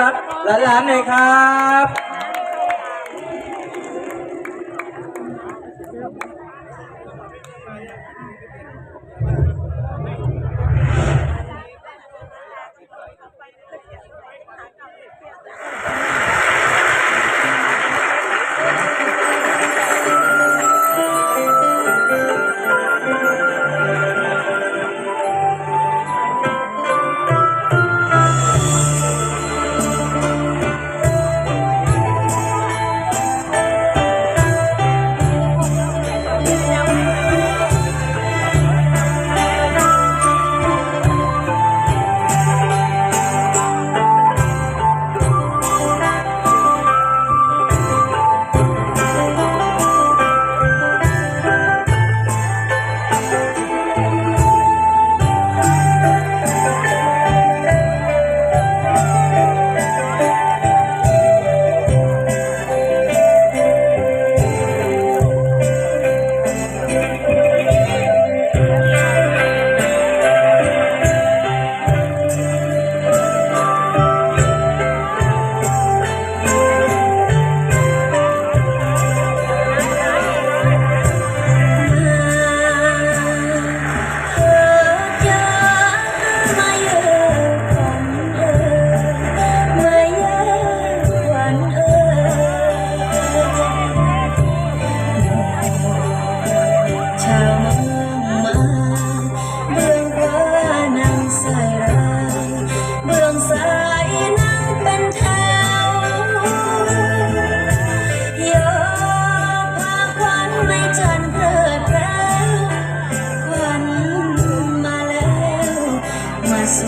รับหลานๆหน่อยครับ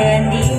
Randy.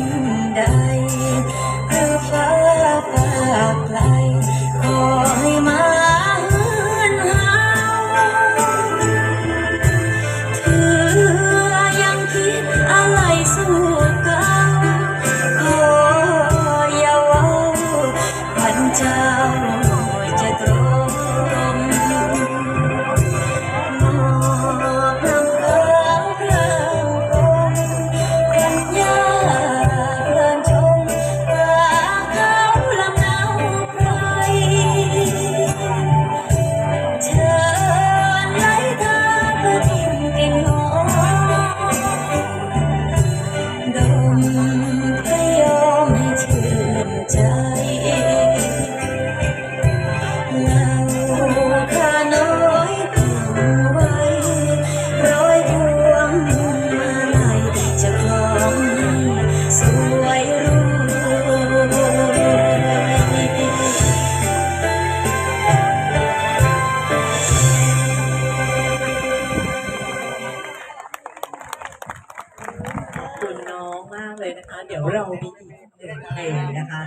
น้องมากเลยนะคะ เดี๋ยวเรามีอีกหนึ่งเพลงนะคะ